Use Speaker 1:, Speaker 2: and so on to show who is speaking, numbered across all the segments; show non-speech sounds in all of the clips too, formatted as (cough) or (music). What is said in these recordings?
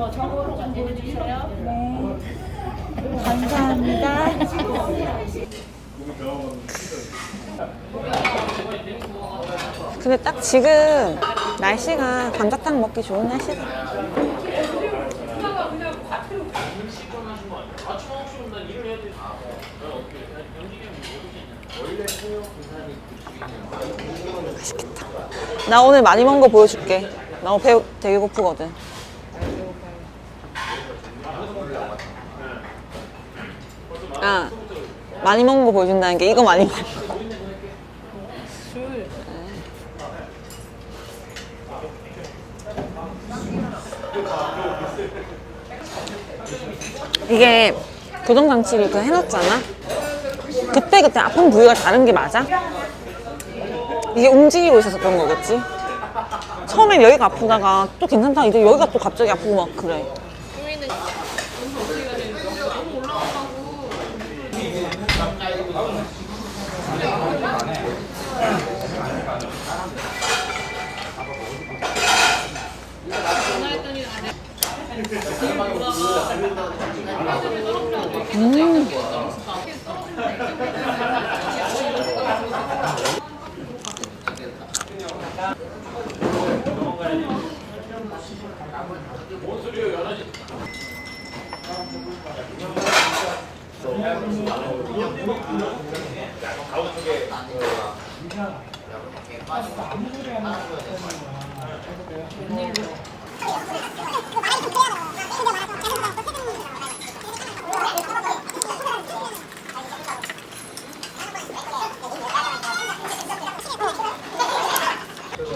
Speaker 1: 네, 저거로 좀 보여주세요 네 감사합니다
Speaker 2: 근데 딱 지금 날씨가 감자탕 먹기 좋은 날씨다. 맛있겠다. 나 오늘 많이 먹은 거 보여줄게. 나 오늘 배 되게 고프거든. 아, 많이 먹은 거 보여준다는 게 이거 많이 먹은 거. 이게 교정장치를 그 해놨잖아? 그때 그때 아픈 부위가 다른 게 맞아? 이게 움직이고 있어서 그런 거겠지? 처음엔 여기가 아프다가 또 괜찮다가 이제 여기가 또 갑자기 아프고 막 그래. 음. 음.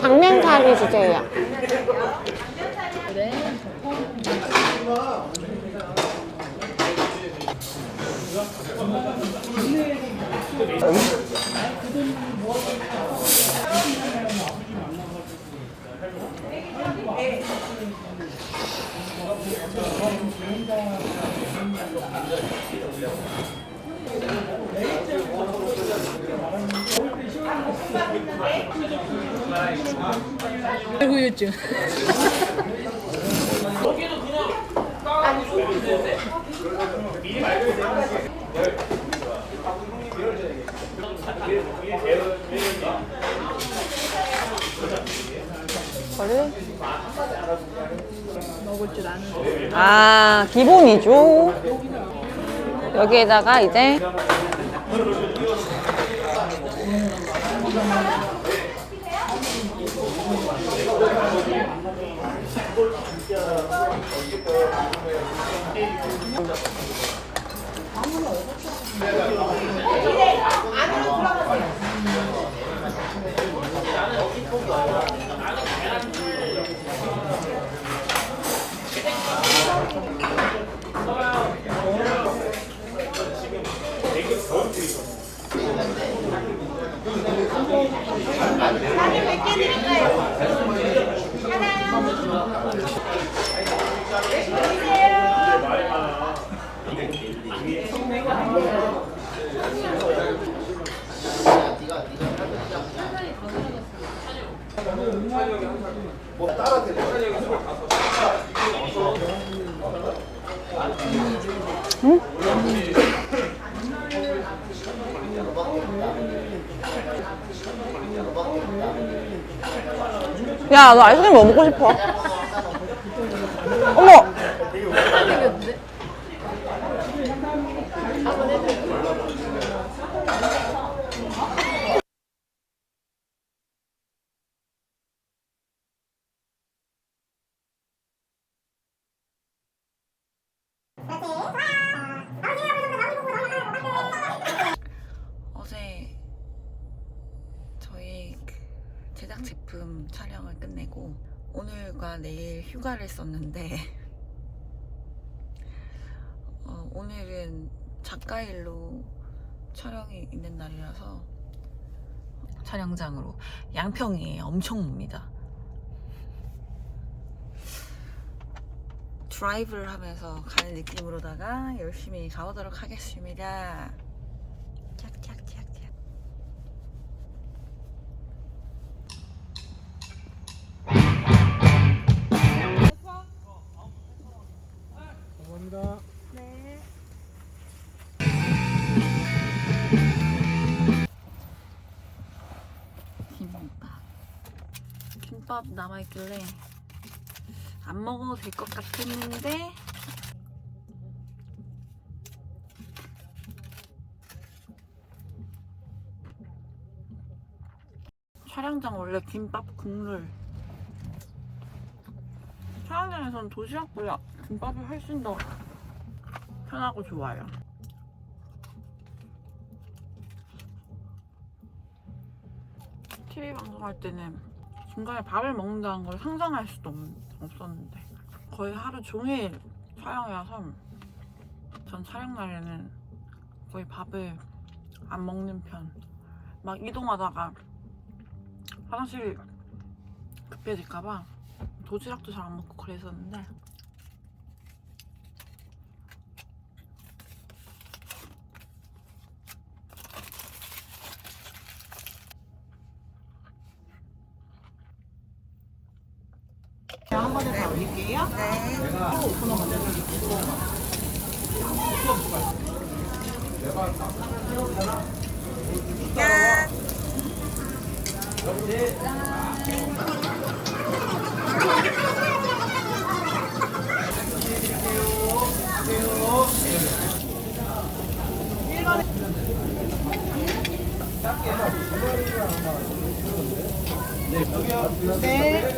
Speaker 2: 당면살이 주세요.
Speaker 3: 후유증.
Speaker 2: 거를
Speaker 3: 먹을 줄 아는
Speaker 2: 아 기본이죠. 여기에다가 이제 안녕하세요. 뭐 따라 대 응?
Speaker 4: 야, 너 아이스크림 뭐 먹고 싶어? 어머!
Speaker 2: 촬영을 끝내고 오늘과 내일 휴가를 썼는데 (laughs) 어, 오늘은 작가 일로 촬영이 있는 날이라서 촬영장으로 양평이에요. 엄청 멉니다. 드라이브를 하면서 가는 느낌으로다가 열심히 가보도록 하겠습니다. 김밥 남아있길래 안 먹어도 될 것 같았는데 촬영장 원래 김밥 국물 촬영장에서는 도시락보다 김밥이 훨씬 더 편하고 좋아요. TV 방송할 때는 중간에 밥을 먹는다는 걸 상상할 수도 없- 없었는데 거의 하루 종일 촬영이라서 전 촬영 날에는 거의 밥을 안 먹는 편. 막 이동하다가 화장실 급해질까봐 도시락도 잘 안 먹고 그랬었는데 야. 네. 네.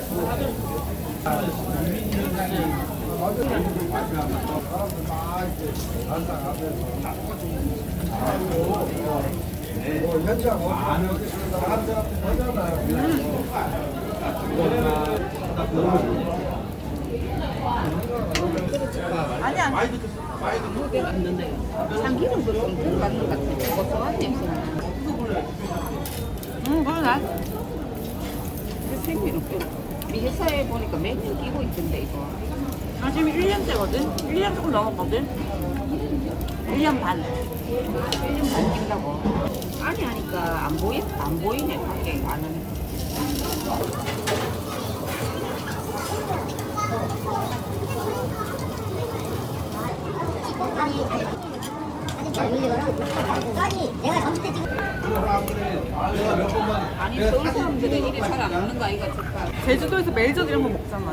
Speaker 5: 참기름도 좀 들어간 것 같아. 고소한 냄새나.
Speaker 2: 음 그러네
Speaker 5: 그 생기름 좀. 이 회사에 보니까 매년 끼고 있던데, 이거.
Speaker 2: 나 지금 1년째거든? 1년 조금 넘었거든? 1년 반
Speaker 5: 1년 반 낀다고. 아니, 하니까 안 보이, 안 보이네, 밖에 안 하니까. 아니, 서울 사람들은 이래 잘안 먹는 거 아이가.
Speaker 2: 제주도에서 멜젓 이런 거 먹잖아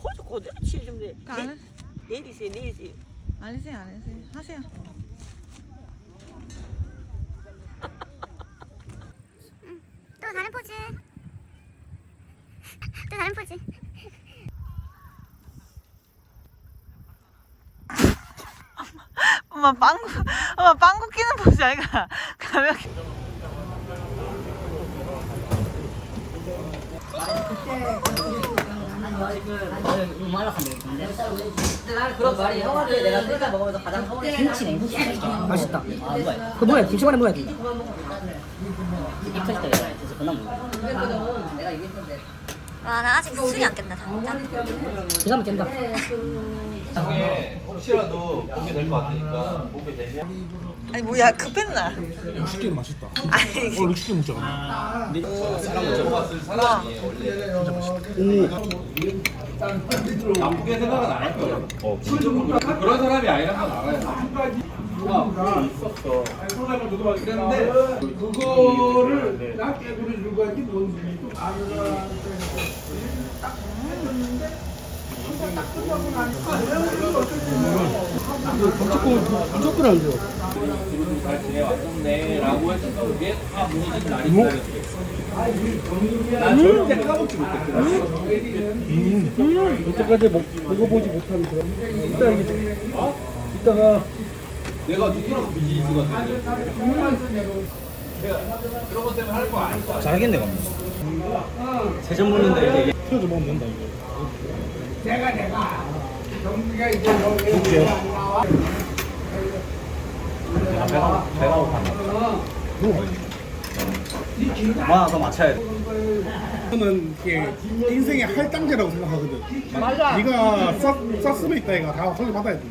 Speaker 6: 포즈 그대로 치면 돼.
Speaker 2: 안-
Speaker 6: 내리세요, 내리세요.
Speaker 2: 안 해세요, 안 해세요. 하세요.
Speaker 7: 또 다른 포즈. 또 다른 포즈.
Speaker 2: 엄마 빵구, 엄마 빵구 끼는 포즈 아이가 가면.
Speaker 8: 맛있다. 그 뭐야? 김치만에 뭐야?
Speaker 7: 와, 나 아직 술이 안 깼다, 진짜.
Speaker 8: 기가면 깬다.
Speaker 9: 혹시라도 보게 될 것 같으니까 보게 되면
Speaker 2: 아니 뭐야 급했나?
Speaker 10: 육식게는 맛있다.
Speaker 2: 아니
Speaker 10: 어, 육식게 먹자.
Speaker 9: 원래 나쁘게 생각은 안 할 거예요. 어, 그런 사람이 아니란 건 알아요. 누가 있었어. 그런데
Speaker 10: 그거를 나 깨구리 들고 하지 뭔지 좀 알아. 무
Speaker 9: 먹,
Speaker 10: 먹어보지. 이따 이게 이따가
Speaker 9: 내가 누구랑. 내가 그런 것 때문에 할거 아니까.
Speaker 11: 잘하겠네 그럼 세점 먹는데 이게
Speaker 10: 틀어져 먹으면 된다 이거.
Speaker 11: 배가 배가 고팠나 와더 맞춰야 돼
Speaker 10: 저는 이게 인생의 할당제라고 생각하거든. 맞아. 네가 썼, 썼으면 있다 이거 다 소리 받아야 돼.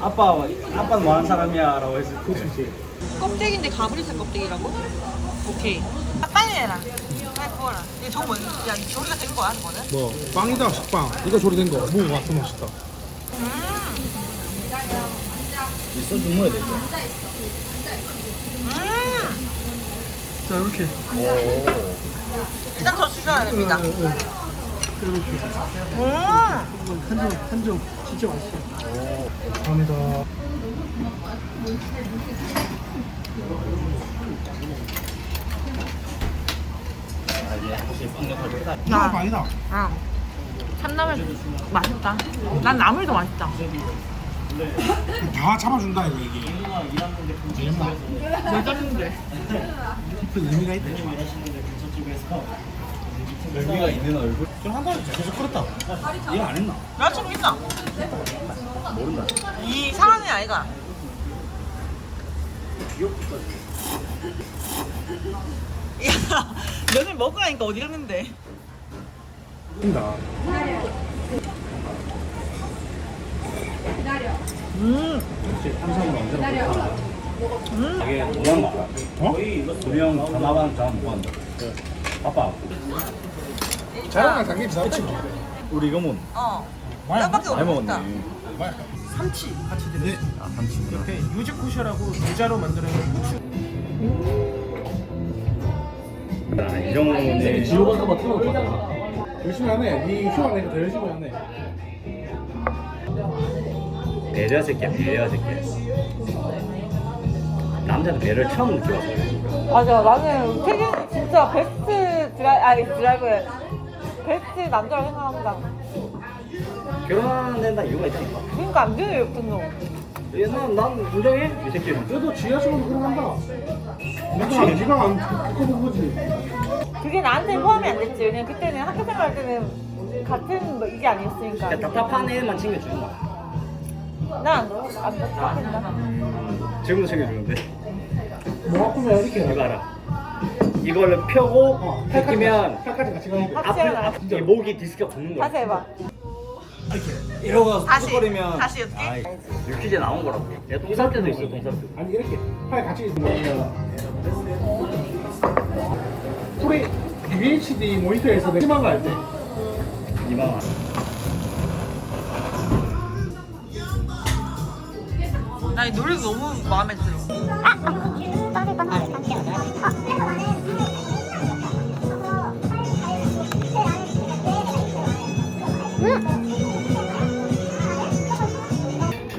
Speaker 11: 아빠 아빠는 뭐 하는 사람이야 라고 했을 때.
Speaker 2: 껍데기인데 가브리살 껍데기라고? 오케이. 아, 빨리 해라. 이게 저거 뭐야? 야, 조리가 된 거야, 이거는?
Speaker 10: 뭐 빵이다 식빵. 이거 조리된 거. 무 같은 맛있다.
Speaker 11: 이 소주 먹어야 되죠
Speaker 10: 자 이렇게.
Speaker 2: 일단 더 주셔야 됩니다. 음.
Speaker 10: 한점 한점 진짜 맛있어. 감사합니다. 이거 빵이다.
Speaker 2: 아, 참나물 맛있다. 난 나물도 맛있다.
Speaker 10: 다 잡아준다 이거 이게. 재밌나?
Speaker 2: 왜 짰는데?
Speaker 10: 그 의미가 있다.
Speaker 11: 의미가 있는 얼굴
Speaker 10: 좀한 달에 계속 그렇다.
Speaker 11: 이해 안 했나?
Speaker 2: 여자친구 있나?
Speaker 11: 모른다
Speaker 2: 이 사람이 아이가. 야, 면을 먹으라니까 어디 갔는데?
Speaker 10: 된다.
Speaker 11: 삼성은 언제나 그렇다 이게 모양 봐 어? 두명 전화만 전화 못 한다 아빠
Speaker 10: 자랑할 단계 지났지.
Speaker 11: 우리 이거면
Speaker 2: 어.
Speaker 10: 많이
Speaker 2: 나밖에
Speaker 11: 많이
Speaker 2: 없다.
Speaker 11: 먹었네
Speaker 10: 삼치 같이 드네.
Speaker 11: 아 삼치
Speaker 10: 옆에 유즈쿠샤라고 유자로 만드는 후추.
Speaker 11: 아, 이 정도는 지옥을 한번 틀어놓고
Speaker 10: 열심히 하네. 네 휴가 내가 더 열심히 하네.
Speaker 11: 배려 새끼야 배려 새끼야 남자는 배를 처음 느껴봤어요
Speaker 1: 맞아, 나는 태균 진짜 베스트 드라이, 아니 드라이브, 베스트 남자라고 생각합니다.
Speaker 11: 결혼하는 데는 다 이유가 있다니까
Speaker 1: 그러니까 안 되네, 예쁜 놈.
Speaker 11: 얘는 난 인정해 이 새끼는
Speaker 10: 그래도 지하철로 그런 한다. 내가 네가 안 겪어본 거지.
Speaker 1: 그게 나한테 포함이 안 됐지. 왜냐면 그때는 학교 생활 때는 같은 뭐 이게 아니었으니까.
Speaker 11: 그러니까 답답한 애만 챙겨주는 거야
Speaker 1: 난안 답답한다.
Speaker 11: 지금도 챙겨주는데
Speaker 10: 뭐 아프면 이렇게
Speaker 11: 이거 알아 이거를 펴고
Speaker 10: 어,
Speaker 11: 벗기면
Speaker 10: 팔까지 같이 가는 거.
Speaker 1: 같이 해봐.
Speaker 11: 앞에 이 목이 디스크가 붙는 거야
Speaker 1: 다시 해봐.
Speaker 11: 이러고
Speaker 2: 다시,
Speaker 11: 툭거리면
Speaker 2: 다시?
Speaker 11: 아이 유퀴즈 나온 거라고 야똥쌀 때도 있어 똥쌀 때
Speaker 10: 아니 이렇게 팔 같이 우리 UHD 모니터에서 내 심한 거할 때.
Speaker 11: 이만 원
Speaker 2: 나이 노래 너무 마음에 들어. (laughs)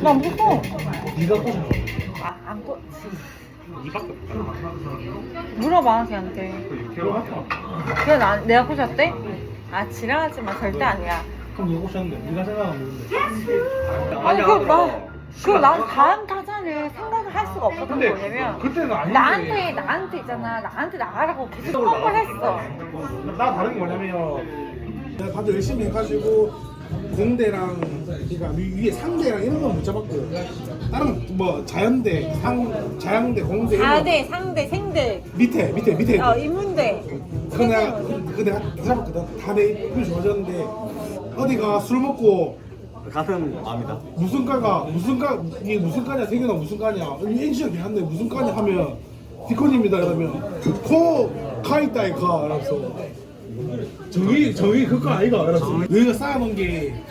Speaker 2: 난 무서워.
Speaker 10: 네가 꼬셔.
Speaker 2: 아안 꼬.
Speaker 10: 니밖에 없다.
Speaker 2: 물어봐 걔한테.
Speaker 10: 걔로 하자.
Speaker 2: 걔 나, 내가 꼬셨대? 아 지랄하지 마 절대 아니야.
Speaker 10: 그럼 누가 꼬셨는데? 네가 생각하면 되는데.
Speaker 2: 아니 그나 그난 다음 타자를 생각을 할 수가 없었던
Speaker 10: 근데
Speaker 2: 거냐면
Speaker 10: 그때는 아닌데.
Speaker 2: 나한테 나한테 있잖아 나한테 나가라고 계속 펌을 했어.
Speaker 10: 나 다른 게 뭐냐면 다들 열심히 해가지고 공대랑 그러니까 위- 위에 상대랑 이런 건 못 잡았고 다른 뭐 자연대, 상 자양대, 공대 이런 거
Speaker 2: 아대 상대 생대.
Speaker 10: 밑에 밑에 밑에.
Speaker 2: 어 인문대.
Speaker 10: 그 내가 그 내가 다 잡았거든. 다내 운이 좋아졌는데 어디가 술 먹고
Speaker 11: 같은 마음이다.
Speaker 10: 무슨 과가 무슨 과 이게 무슨 과냐 세균아 무슨 과냐. 엔지니어 배웠는데 무슨 과냐 하면 디콘입니다 그러면. 코가 있다 이가. 알았어 정의 정의 그거 아이가 알았어 너희가 쌓아놓은 게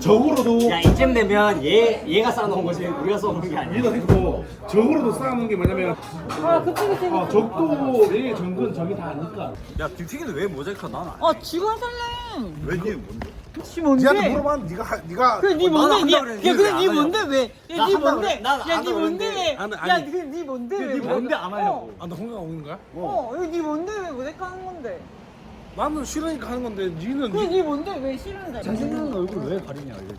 Speaker 10: 적으로도
Speaker 12: 야 이쯤 되면 얘 얘가 쌓아놓은 거지 우리가 쌓아놓은 게 아니야.
Speaker 10: 이해도 했고 적으로도 쌓아놓은 게 뭐냐면
Speaker 2: 아 그치 그치.
Speaker 10: 아 적도 얘 정근 적이 다 아니까
Speaker 11: 야 빅튀기는 왜 모자이크 나는 안
Speaker 2: 아 지금 해달래.
Speaker 11: 왜 니는 뭔데?
Speaker 2: 지 뭔데?
Speaker 10: 니한테 물어봤는데 네가 하- 네가
Speaker 2: 그래 니
Speaker 11: 어, 나는
Speaker 2: 뭔데? 니,
Speaker 11: 그래.
Speaker 2: 그래
Speaker 11: 안
Speaker 2: 니. 뭔데 왜? 나야니
Speaker 11: 한다고
Speaker 2: 뭔데?
Speaker 11: 그래. 나는
Speaker 2: 야안니 뭔데. 왜?
Speaker 11: 나는
Speaker 2: 야
Speaker 11: 아니.
Speaker 2: 그래 니 뭔데 왜?
Speaker 11: 니 뭔데 안 하려고.
Speaker 2: 어,
Speaker 10: 아나 홍강 오는 거야?
Speaker 2: 어 이거 니 뭔데 왜 모데카 하는 건데?
Speaker 10: 나는 싫으니까 하는 건데 니는
Speaker 2: 그래 니 뭔데 왜 싫은데?
Speaker 11: 잘생긴 얼굴 왜 가리냐 이래.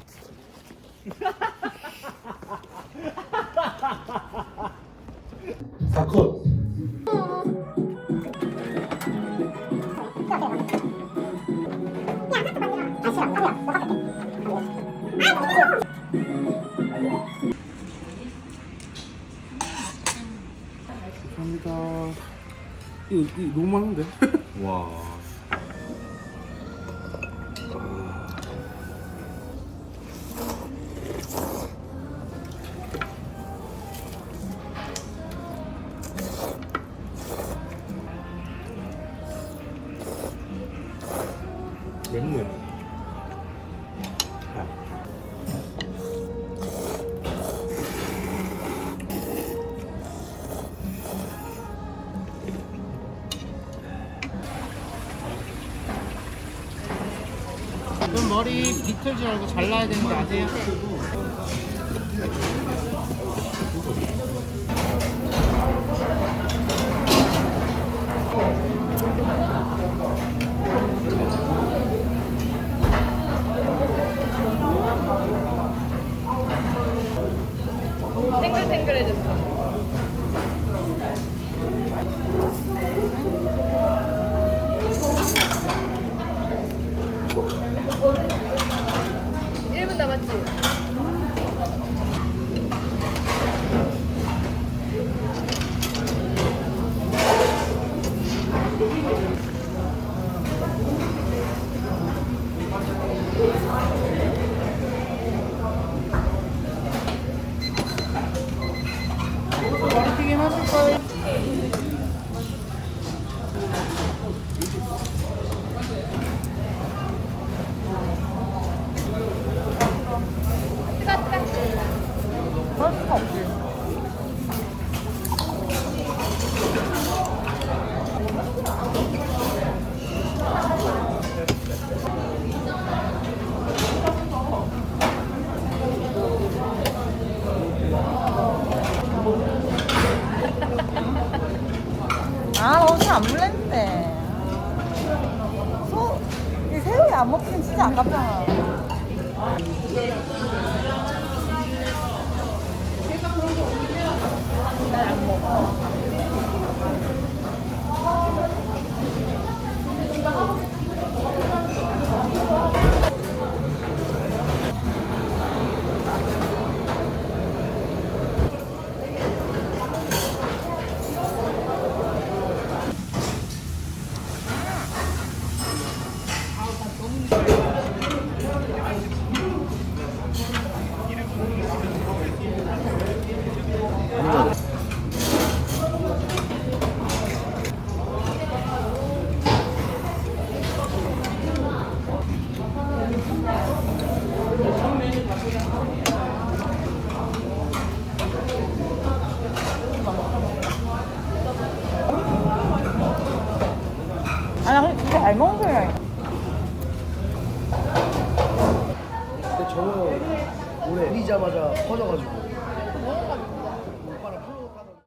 Speaker 10: 사컷 감사합니다. 이거, 이거 너무 많은데?
Speaker 11: 와. (laughs)
Speaker 13: 머리 비틀지 말고 잘라야 되는 거 아세요?
Speaker 2: 아 오늘 안 물렸는데. 소, 이 새우에 안 먹히면 진짜 아깝잖아. 아, 나